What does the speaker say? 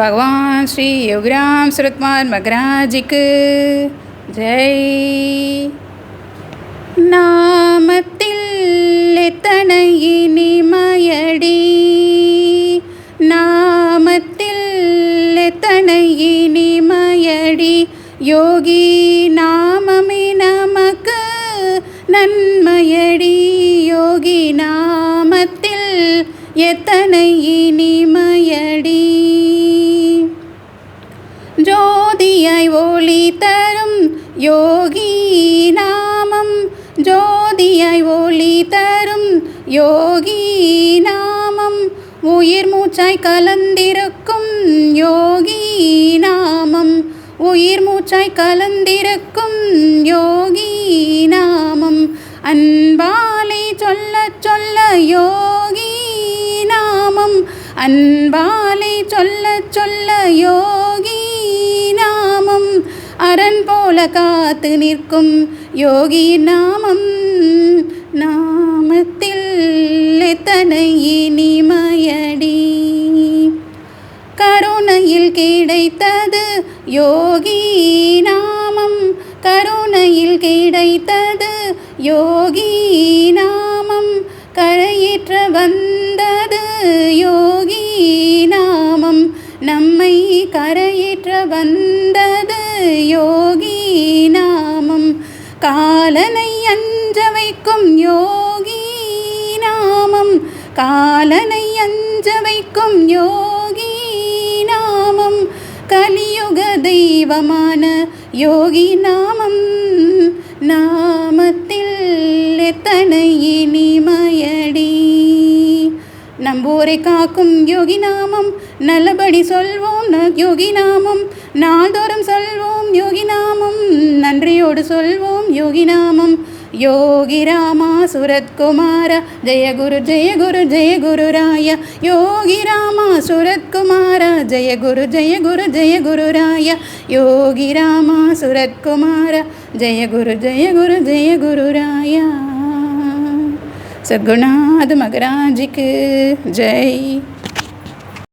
பகவான் ஸ்ரீ யோகிராம் சுரத்குமார் மகராஜிக்கு ஜெய். நாமத்தில் எத்தனை இனிமயடி நாமத்தில் எத்தனை இனிமயடி யோகி நாமமே நமக்கு நன்மையடி. யோகி நாமத்தில் எத்தனை இனிமயடி ஜோதியாய் ஒளி தரும் யோகி நாமம். ஜோதியாய் ஒளி தரும் யோகி நாமம். உயிர் மூச்சாய் கலந்திருக்கும் யோகி நாமம். உயிர் மூச்சாய் கலந்திருக்கும் யோகி நாமம். அன்பாலே சொல்ல சொல்ல யோகி நாமம். அன்பாலே சொல்ல சொல்ல அரண் போல காத்து நிற்கும் யோகி நாமம். நாமத்தில் எத்தனை இனிமயடி. கருணையில் கிடைத்தது யோகி நாமம். கருணையில் கிடைத்தது யோகி நாமம். கரையேற்ற வந்தது யோகி நாமம். நம்மை கரையேற்ற வந்தது காலனை அஞ்ச வைக்கும் யோகி நாமம் கலியுக தெய்வமான யோகி நாமம். நாமத்தில் எத்தனை இனிமயடி. நம்பூரை காக்கும் யோகி நாமம் நல்லபடி சொல்வோம் யோகி நாமம். நாள்தோறும் சொல்வோம் யோகி நாமம் நன்றியோடு சொல்வோம் யோகி நாமம். യോഗി രാമ സുരത്കുമാര ജയ ഗുരു ജയ ഗുരു ജയ ഗുരുരായ യോഗി രാമ സുരത്കുമാര ജയ ഗുരു ജയ ഗുരു ജയ ഗുരുരായ യോഗി രാമ സുരത്കുമാര ജയ ഗുരു ജയ ഗുരു ജയ ഗുരുരായ സഗുണാദ് മകരാജിക്ക് ജയ്.